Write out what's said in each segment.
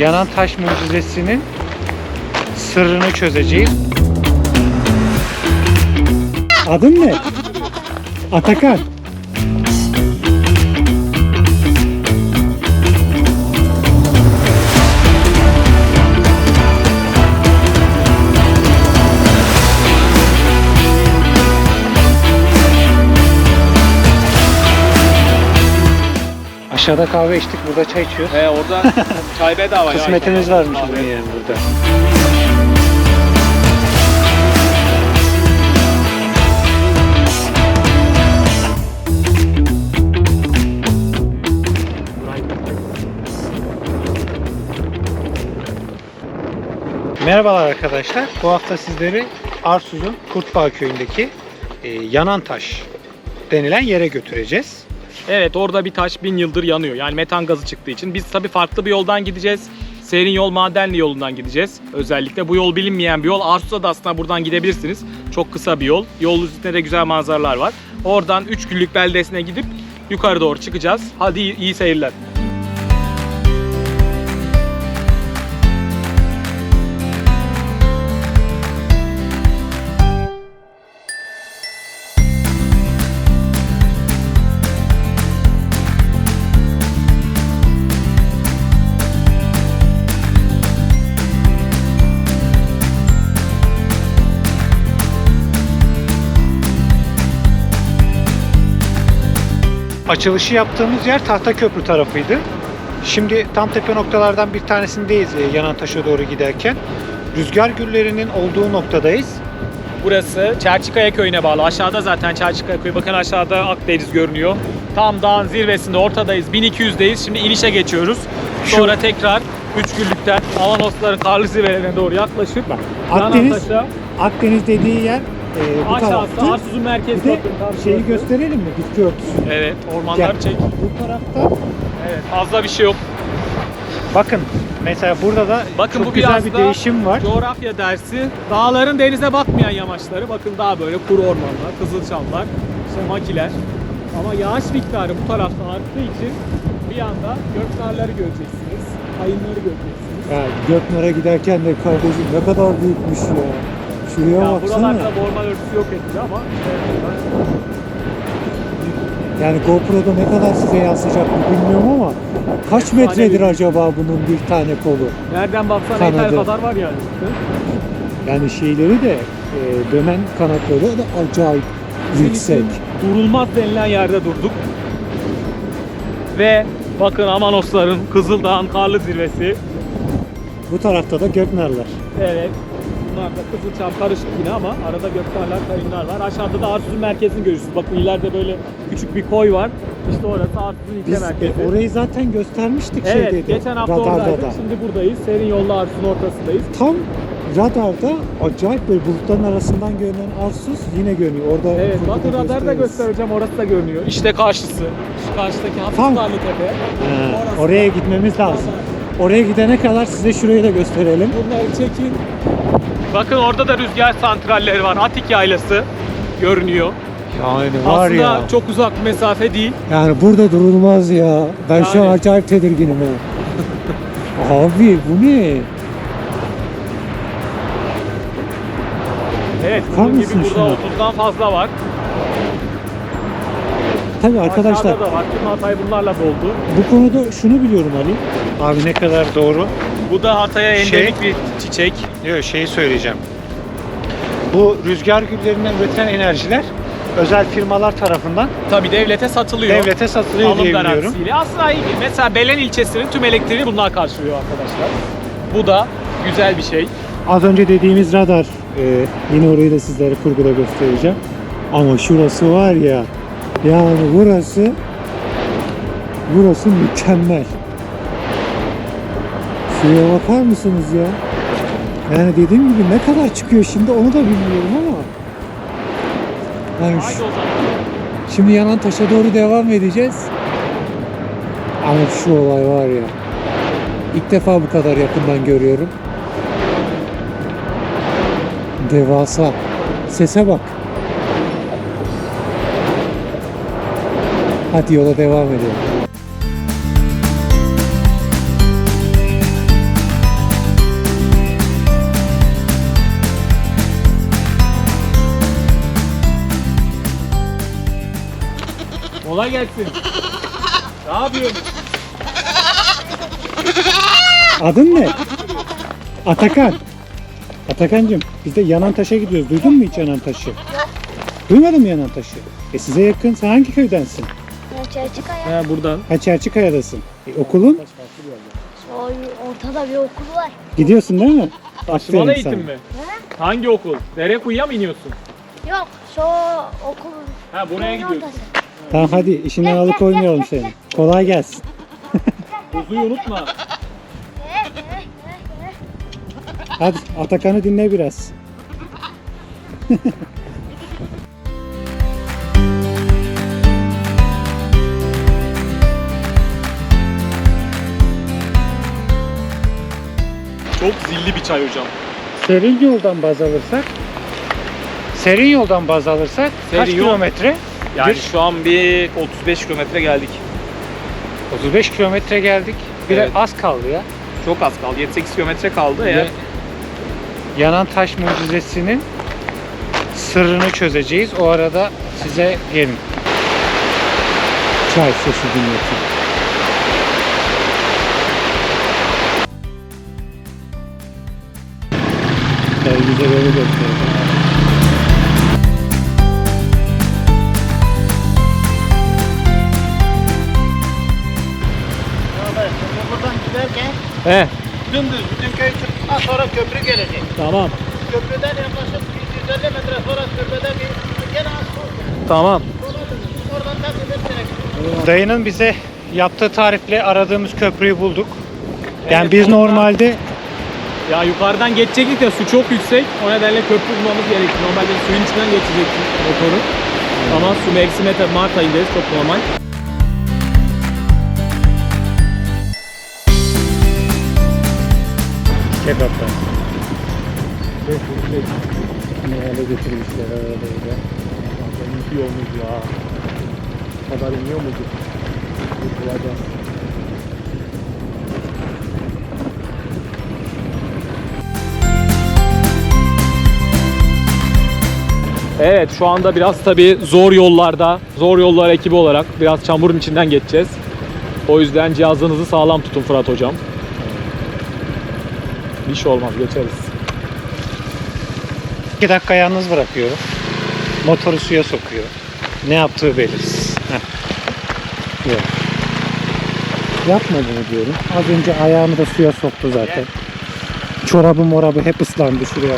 Yanan taş mucizesinin sırrını çözeceğiz. Adın ne? Atakan. Aşağıda kahve içtik, burada çay içiyoruz. He orada çay bedava ya. Kısmetiniz varmış bunun yani burada. Merhabalar arkadaşlar. Bu hafta sizleri Arsuz'un Kurtbağ köyündeki e, yanan taş denilen yere götüreceğiz. Evet orada bir taş bin yıldır yanıyor. Yani metan gazı çıktığı için. Biz tabii farklı bir yoldan gideceğiz. Serin yol Madenli yolundan gideceğiz. Özellikle bu yol bilinmeyen bir yol. Arsus'a da aslında buradan gidebilirsiniz. Çok kısa bir yol. Yol üstünde de güzel manzaralar var. Oradan 3 günlük beldesine gidip yukarı doğru çıkacağız. Hadi iyi, iyi seyirler. Açılışı yaptığımız yer Tahtaköprü tarafıydı. Şimdi tam tepe noktalardan bir tanesindeyiz e, yanan taşa doğru giderken. Rüzgar güllerinin olduğu noktadayız. Burası Çerçikaya köyüne bağlı. Aşağıda zaten Çerçikaya köyü. Bakın aşağıda Akdeniz görünüyor. Tam dağın zirvesinde ortadayız. 1200'deyiz. Şimdi inişe geçiyoruz. Şu- Sonra tekrar 3 günlükten Avanosların karlı zirvelerine doğru yaklaşıp Akdeniz- Akdeniz dediği yer e, bu aşağısı taraftı. Arsuz'un merkezi. Bir de bakın, şeyi gösterelim mi? Bitki örtüsü. Evet, ormanlar Gel. çek. Bu tarafta Evet, fazla bir şey yok. bakın mesela burada da Bakın çok bu güzel biraz bir da değişim var. Coğrafya dersi. Dağların denize bakmayan yamaçları. Bakın daha böyle kuru ormanlar, kızılçamlar, işte makiler. Ama yağış miktarı bu tarafta arttığı için bir anda göknarları göreceksiniz. Kayınları göreceksiniz. Ya Göknar'a giderken de kardeşim ne kadar büyükmüş ya. Şuraya Ya baksana. buralarda orman örtüsü yok edildi ama Yani GoPro'da ne kadar size yansıyacak mı bilmiyorum ama kaç metredir acaba bunun bir tane kolu? nereden baksan Kanadı. heykel kadar var yani. Yani şeyleri de e, dönen kanatları da acayip yüksek. Durulmaz denilen yerde durduk. Ve bakın Amanosların Kızıldağ'ın karlı zirvesi. Bu tarafta da Göknarlar. Evet. Bunlar da Kızılçam karışık yine ama arada göktaşlar, kayınlar var. Aşağıda da Arsuz'un merkezini görüyorsunuz. Bakın ileride böyle küçük bir koy var. İşte orası Arsuz'un ilçe Biz merkezi. e, orayı zaten göstermiştik evet, şeydeydi. geçen hafta radarda oradaydık. da. Şimdi buradayız. Serin yolla Arsuz'un ortasındayız. Tam radarda acayip böyle bulutların arasından görünen Arsuz yine görünüyor. Orada Evet, bakın radarda gösteririz. göstereceğim. Orası da görünüyor. İşte karşısı. Şu karşıdaki hafif Tam. karlı tepe. Orası oraya da- gitmemiz lazım. Oraya gidene kadar size şurayı da gösterelim. Bunları çekin. Bakın orada da rüzgar santralleri var. Atik yaylası görünüyor. Yani var Aslında ya. çok uzak mesafe değil. Yani burada durulmaz ya. Ben şu an Yani. acayip tedirginim. Abi bu ne? Evet, bunun gibi burada şuna? 30'dan fazla var. Tabii arkadaşlar Aşağıda da var. Tüm Hatay bunlarla doldu. bu konuda şunu biliyorum Ali. Abi ne kadar doğru. Bu da Hatay'a Şey- endemik bir çiçek. Yok şeyi söyleyeceğim. Bu rüzgar güllerinden üretilen enerjiler özel firmalar tarafından Tabii devlete satılıyor. devlete satılıyor Alım diye biliyorum. Aslında iyi. Mesela Belen ilçesinin tüm elektriğini bunlar karşılıyor arkadaşlar. Bu da güzel bir şey. Az önce dediğimiz radar e, yine orayı da sizlere kurguda göstereceğim. Ama şurası var ya yani burası burası mükemmel. Şuraya bakar mısınız ya? Yani dediğim gibi ne kadar çıkıyor şimdi onu da bilmiyorum ama yani şu-. Şimdi yanan taşa doğru devam edeceğiz. Ama şu olay var ya. İlk defa bu kadar yakından görüyorum. Devasa. Sese bak. Hadi yola devam edelim. Kolay gelsin. Ne yapıyorsun? Adın ne? Atakan. Atakancığım biz de yanan taşa gidiyoruz. Duydun mu hiç yanan taşı? Duymadın mı yanan taşı? E size yakın. Sen hangi köydensin? Çelçik ayağı. He buradan. Ha Çerçikaya'dasın. E, okulun? O ortada bir okul var. Gidiyorsun değil mi? Taşımalı Aferin eğitim sana. mi? Hangi okul? Derekuyu'ya mı iniyorsun? Yok şu okul. Ha buraya gidiyorsun. ortası. Tamam hadi işinden alıkoymayalım seni. Kolay gelsin. Bozuyu unutma. Hadi Atakan'ı dinle biraz. Çok zilli bir çay hocam. Serin yoldan baz alırsak Serin yoldan baz alırsak kaç Serin yol- kilometre? Yani Bir- şu an bir 35 kilometre geldik. 35 kilometre geldik. Biraz Evet. az kaldı ya. Çok az kaldı. 7-8 kilometre kaldı. Eğer Yanan taş mucizesinin sırrını çözeceğiz. O arada size gelin. Çay sesi dinletin. Güzel yolu gösteriyor. Buradan giderken He, dümdüz bütün köy çıktıktan sonra köprü gelecek. tamam. Köprüden yaklaşık 150 metre sonra köprüde bir gene az. Tamam. Sola dönüyorsun. Oradan da direkt Dayının bize yaptığı tarifle aradığımız köprüyü bulduk. Yani biz normalde Ya yukarıdan geçecektik de su çok yüksek. O nedenle köprü bulmamız gerekti. Normalde suyun içinden geçecektik motoru. Ama su mevsimi tabii Mart ayındayız. Çok normal. kebaplar. Ne hale getirmişler arabayı İyi olmuş ya. Kadar iniyor muydu? Bulacağız. Evet şu anda biraz tabi zor yollarda, zor yollar ekibi olarak biraz çamurun içinden geçeceğiz. O yüzden cihazınızı sağlam tutun Fırat hocam. Bir şey olmaz geçeriz. 2 dakika yalnız bırakıyorum. Motoru suya sokuyor. Ne yaptığı belirsiz. Heh. Yok. Yapma bunu diyorum. Az önce ayağımı da suya soktu zaten. Çorabı morabı hep ıslandı şuraya.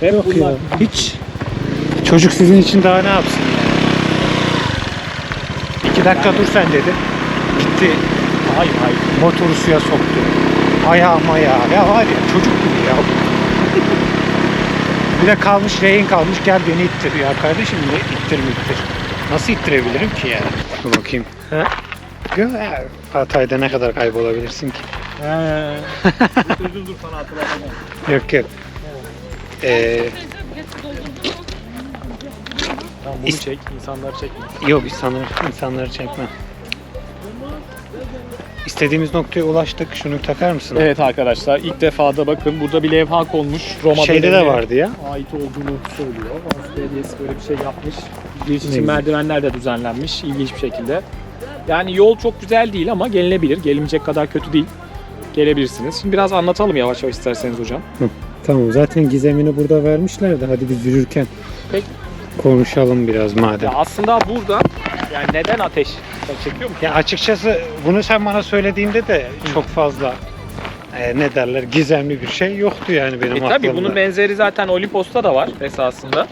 Hep Yok bunlar- ya. Hiç. Çocuk sizin için daha ne yapsın ya? İki dakika dur sen dedi. Gitti. Hayır hayır. Motoru suya soktu. Ayağım ayağı. Ya var ya çocuk gibi ya. Bir de kalmış rehin kalmış gel beni ittir. Ya kardeşim ne ittir mi ittir. Nasıl ittirebilirim ki ya? Dur bakayım. Ha? Gö- ya, Hatay'da ne kadar kaybolabilirsin ki? Dur dur sana hatırlatamam. Yok yok. Ee, Tamam bunu İst- çek, insanları çekme. yok insanları, insanları çekmem. İstediğimiz noktaya ulaştık. Şunu takar mısın? Evet arkadaşlar ilk defa da bakın burada bir levha konmuş. Roma Şeyde de dönemine vardı ya. Ait olduğunu söylüyor. Vans Belediyesi böyle bir şey yapmış. Giriş Ne için güzel. merdivenler de düzenlenmiş ilginç bir şekilde. Yani yol çok güzel değil ama gelinebilir. Gelinecek kadar kötü değil. Gelebilirsiniz. Şimdi biraz anlatalım yavaş yavaş isterseniz hocam. Tamam zaten gizemini burada vermişlerdi. Hadi biz yürürken Peki. konuşalım biraz madem. Ya aslında burada yani neden ateş? Sen çekiyor musun? Ya açıkçası bunu sen bana söylediğinde de çok fazla e, ne derler gizemli bir şey yoktu yani benim E tabii aklımda. bunun benzeri zaten Olimpos'ta da var esasında.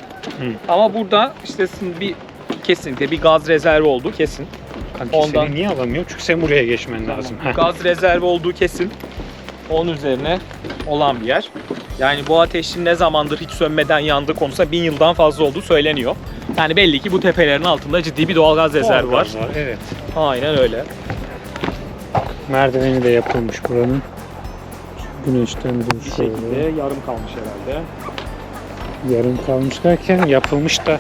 Ama burada işte bir kesinlikle bir gaz rezervi olduğu kesin. Kanki ondan- seni niye alamıyorum? Çünkü sen buraya geçmen lazım. Heh. Gaz rezervi olduğu kesin. Onun üzerine olan bir yer. Yani bu ateşin ne zamandır hiç sönmeden yandığı konusunda bin yıldan fazla olduğu söyleniyor. Yani belli ki bu tepelerin altında ciddi bir doğal gaz rezervi var. Doğalgaz Evet. Aynen öyle. Merdiveni de yapılmış buranın. Güneşten Bir şekilde yarım kalmış herhalde. Yarım kalmış derken yapılmış da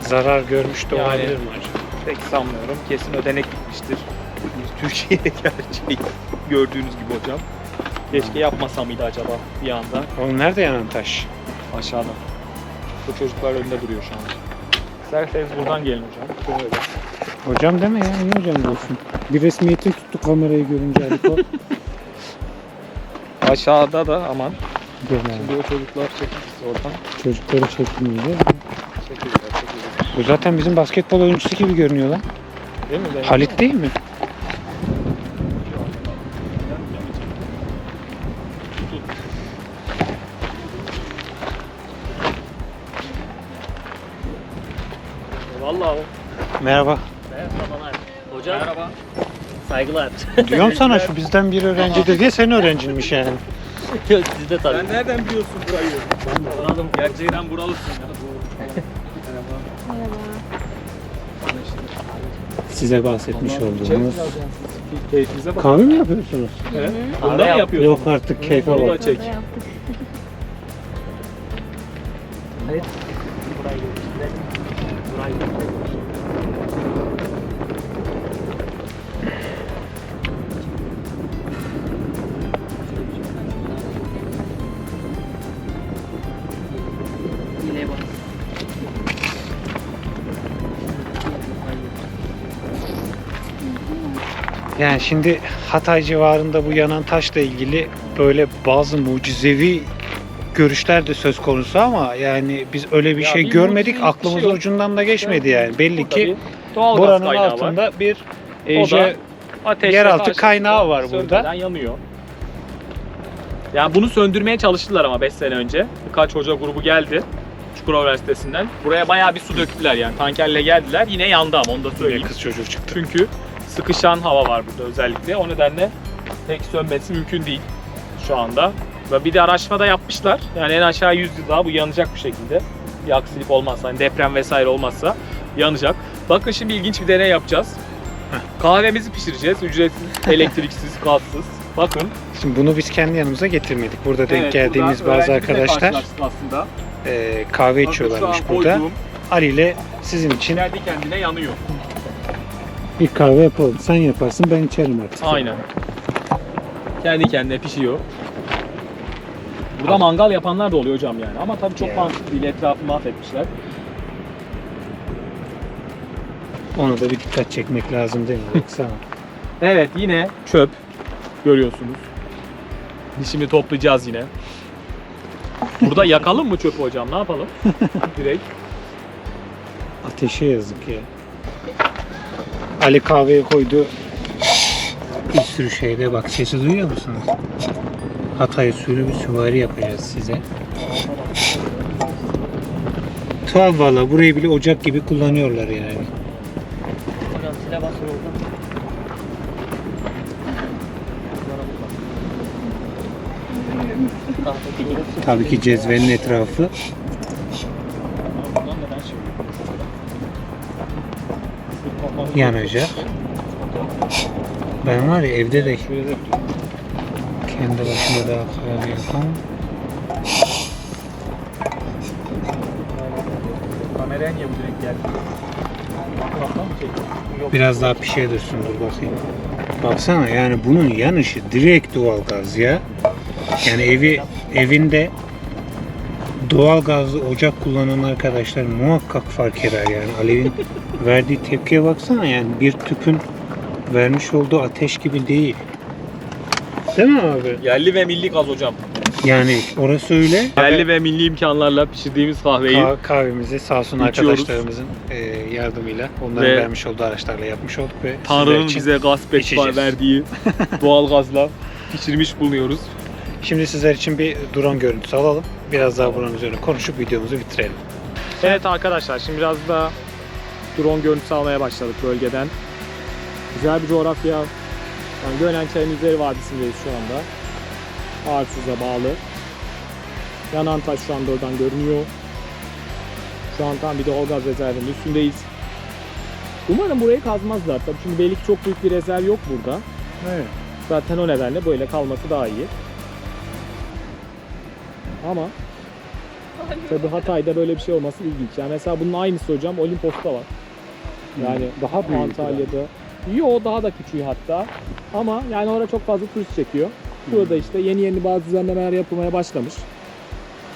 zarar görmüş de Yani- olabilir mi acaba? Pek sanmıyorum. Kesin ödenek bitmiştir. Bir Türkiye'de gerçeği gördüğünüz gibi hocam. Keşke yapmasa mıydı acaba bir anda Oğlum nerede yanan taş? aşağıda. Bu çocuklar önünde duruyor şu an. İsterseniz buradan gelin hocam. Şöyle. Hocam deme ya. Niye hocam diyorsun? Bir resmiyetin tuttu kamerayı görünce Aliko. Aşağıda da aman. Yani. Şimdi o çocuklar çekilirse oradan. Çocukları çekmeyince. Çekilirler, çekilirler. Bu zaten bizim basketbol oyuncusu gibi görünüyor lan. Değil mi? Halit değil mi? Merhaba. Merhabalar. Hocam Merhaba. saygılar. Diyorum sana şu bizden bir öğrencidir diye senin öğrencinmiş yani. Siz de tabii. Sen nereden biliyorsun burayı? Ben buralım. Gerçekten buralısın ya. Size bahsetmiş olduğumuz. Keyfimize bak. Kahve mi yapıyorsunuz? Evet. Kahve Bundan yap- yapıyorsun. Yok artık keyfe Bunu da bak. çek. Yani şimdi Hatay civarında bu yanan taşla ilgili böyle bazı mucizevi görüşler de söz konusu ama yani biz öyle bir Ya şey bir görmedik. bir Aklımızın şey yok. ucundan da geçmedi yani. Belli Burada ki buranın kaynağı var. altında bir e, ateşle yeraltı kaynağı var sönmeden burada. yanıyor. Yani bunu söndürmeye çalıştılar ama 5 sene önce. Birkaç hoca grubu geldi. Çukurova Üniversitesi'nden. Buraya bayağı bir su döktüler yani. Tankerle geldiler. Yine yandı ama onu da söyleyeyim. kız çocuğu çıktı. Çünkü sıkışan hava var burada özellikle. O nedenle tek sönmesi mümkün değil şu anda. Ve bir de araştırma da yapmışlar. Yani en aşağı 100 yıl daha bu yanacak bir şekilde. Bir aksilik olmazsa, hani deprem vesaire olmazsa yanacak. Bakın şimdi ilginç bir deney yapacağız. Kahvemizi pişireceğiz. Ücretsiz, elektriksiz, gazsız. Bakın. Şimdi bunu biz kendi yanımıza getirmedik. Burada denk Evet, geldiğimiz bazı arkadaşlar aslında. e, kahve Bakın içiyorlarmış burada. koyduğum Ali ile sizin için kendi kendine yanıyor. Bir kahve yapalım. Sen yaparsın ben içerim artık. Aynen. Kendi kendine pişiyor. Burada mangal yapanlar da oluyor hocam yani. Ama tabii çok Ya. mantıklı değil. Etrafı mahvetmişler. Ona da bir dikkat çekmek lazım değil mi? Baksana. Evet yine çöp görüyorsunuz. Biz Şimdi toplayacağız yine. Burada yakalım mı çöpü hocam? Ne yapalım? Direkt. Ateşe yazık ya. Ali kahveye koydu. Bir sürü şeyde bak sesi duyuyor musunuz? Hatay usulü bir süvari yapacağız size. Tuhaf valla burayı bile ocak gibi kullanıyorlar yani. Tabii ki cezvenin etrafı. Yanacak. Ben var ya evde de kendi başıma daha kahve yapamam. Kameraya niye bu direkt geldi? Biraz daha pişe dursun dur bakayım. Baksana yani bunun yanışı direkt doğalgaz ya. Yani evi evinde doğalgazlı ocak kullanan arkadaşlar muhakkak fark eder yani. Alev'in verdiği tepkiye baksana yani bir tüpün vermiş olduğu ateş gibi değil. Değil mi abi? Yerli ve milli gaz hocam. Yani orası öyle. Yerli ve milli imkanlarla pişirdiğimiz kahveyi Kah- kahvemizi sağ olsun İçiyoruz. arkadaşlarımızın e, yardımıyla onların Ve vermiş olduğu araçlarla yapmış olduk ve sizler Tanrı'nın için- bize gasp etme içeceğiz. verdiği doğal gazla pişirmiş bulunuyoruz. Şimdi sizler için bir drone görüntüsü alalım. Biraz daha buranın üzerine konuşup videomuzu bitirelim. Evet arkadaşlar şimdi biraz da drone görüntüsü almaya başladık bölgeden. Güzel bir coğrafya. Yani Gönen Çayın üzeri vadisindeyiz şu anda. Arsuz'a bağlı. Yanan taş şu anda oradan görünüyor. Şu an tam bir doğalgaz rezervinin üstündeyiz. Umarım burayı kazmazlar. Tabii çünkü belli ki çok büyük bir rezerv yok burada. Evet. Zaten o nedenle böyle kalması daha iyi. Ama tabii Hatay'da böyle bir şey olması ilginç. Yani mesela bunun aynısı hocam Olimpos'ta var. Yani Daha büyük. Antalya'da. Yo daha da küçüğü hatta. Ama yani orada çok fazla turist çekiyor. Burada işte yeni yeni bazı düzenlemeler yapılmaya başlamış.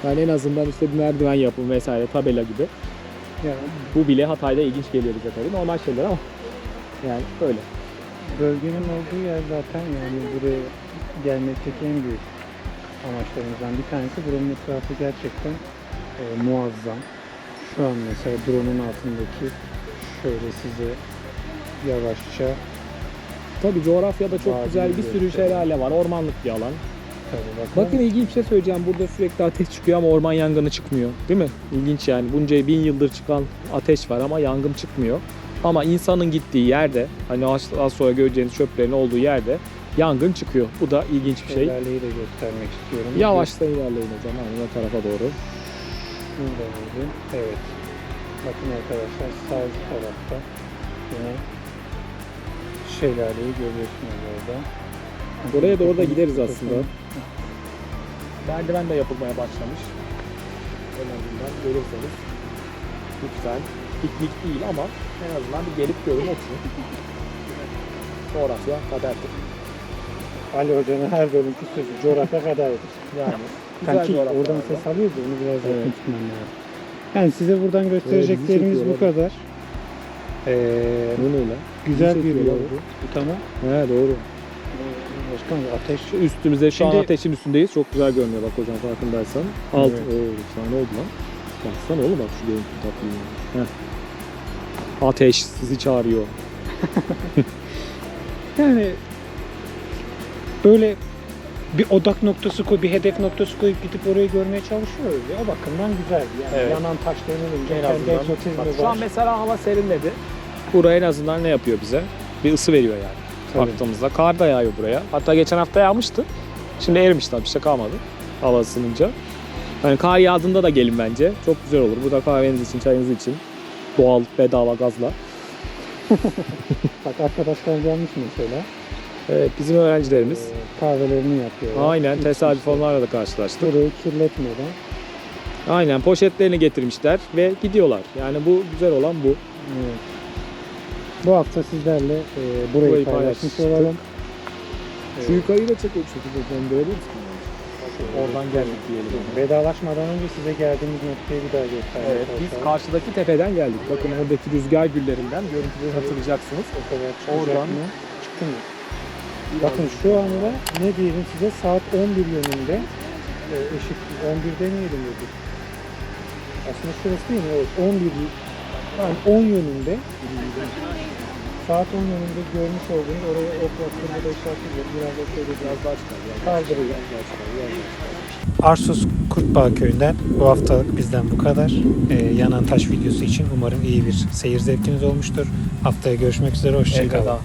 Yani en azından işte bir merdiven yapımı vesaire tabela gibi. Yani Bu bile Hatay'da ilginç geliyor bize tabii. Normal şeyler ama yani öyle. bölgenin olduğu yer zaten yani buraya gelmekteki en büyük amaçlarımızdan bir tanesi. Buranın etrafı gerçekten e, muazzam. Şu an mesela drone'un altındaki şöyle size yavaşça Tabii coğrafyada çok Vadi güzel bir sürü gösteriyor. şelale var. Ormanlık bir alan. tabii bakın. Bakın ilginç bir şey söyleyeceğim. Burada sürekli ateş çıkıyor ama orman yangını çıkmıyor. Değil mi? İlginç yani. Bunca bin yıldır çıkan ateş var ama yangın çıkmıyor. Ama insanın gittiği yerde, hani az, sonra göreceğiniz çöplerin olduğu yerde yangın çıkıyor. Bu da ilginç bir şey. Şelaleyi de göstermek istiyorum. Yavaştan ilerleyin hocam. Aynen o tarafa doğru. Burada? Evet. Bakın arkadaşlar sağ üst tarafta yine şelaleyi görüyorsunuz orada. Oraya doğru da gideriz aslında. Merdiven de yapılmaya başlamış. En azından görürseniz. Güzel. Piknik değil ama en azından bir gelip görün oturun. Coğrafya kaderdir. Ali Hoca'nın her bölümkü sözü coğrafya kadardır. Yani güzel Kanki coğrafya. oradan var. ses alıyordu onu biraz Evet. yakın tutmam lazım. Yani size buradan göstereceklerimiz bu kadar. Ee, Bu ne lan? güzel bir yol bu. Tamam. He doğru. Başkan ateş üstümüze şu Şimdi- an ateşin üstündeyiz. Çok güzel görünüyor bak hocam farkındaysan. Alt. Evet. Oo, efsane oldu lan. Baksana oğlum bak şu görüntü tatlı. Heh. Ateş sizi çağırıyor. Yani böyle bir odak noktası koy, bir hedef noktası koyup gidip orayı görmeye çalışıyoruz ya. O bakımdan güzeldi. Yani Evet. yanan taş denilince En kendi azından. egzotizmi Bak, var. şu an mesela hava serinledi. Buraya en azından ne yapıyor bize? Bir ısı veriyor yani. Tabii. Baktığımızda kar da yağıyor buraya. Hatta geçen hafta yağmıştı. Şimdi erimiş tabii bir şey kalmadı. Hava ısınınca. Yani kar yağdığında da gelin bence. Çok güzel olur. Burada kahveniz için, çayınız için. Doğal, bedava gazla. Bak arkadaşlar gelmiş mesela. Evet bizim öğrencilerimiz. Kahvelerini yapıyorlar. Aynen tesadüf onlarla da karşılaştık. Burayı kirletmeden. Aynen poşetlerini getirmişler ve gidiyorlar. Yani bu güzel olan bu. Evet. Bu hafta sizlerle e, burayı, Burayı paylaşmış olalım. Şu yukarıyı da çekiyor. Şekilde döndürebilir misin? Oradan geldik diyelim. Vedalaşmadan önce size geldiğimiz noktayı bir daha göstermek Evet, biz karşıdaki tepeden geldik. Bakın oradaki rüzgar güllerinden görüntüleri hatırlayacaksınız. O kadar Oradan- mı? Çıktı mı? Bakın şu anda ne diyelim size saat 11 yönünde e, ışık 11 demeyelim dedik. Aslında şurası değil mi? Evet 11 yani 10 yönünde saat 10 yönünde görmüş olduğunuz oraya ok yaptığında da işaret ediyor. Biraz da şöyle biraz daha çıkar. Kaldırıyor. Arsuz Kurtbağ köyünden bu haftalık bizden bu kadar. Ee, yanan taş videosu için umarım iyi bir seyir zevkiniz olmuştur. Haftaya görüşmek üzere. Hoşçakalın.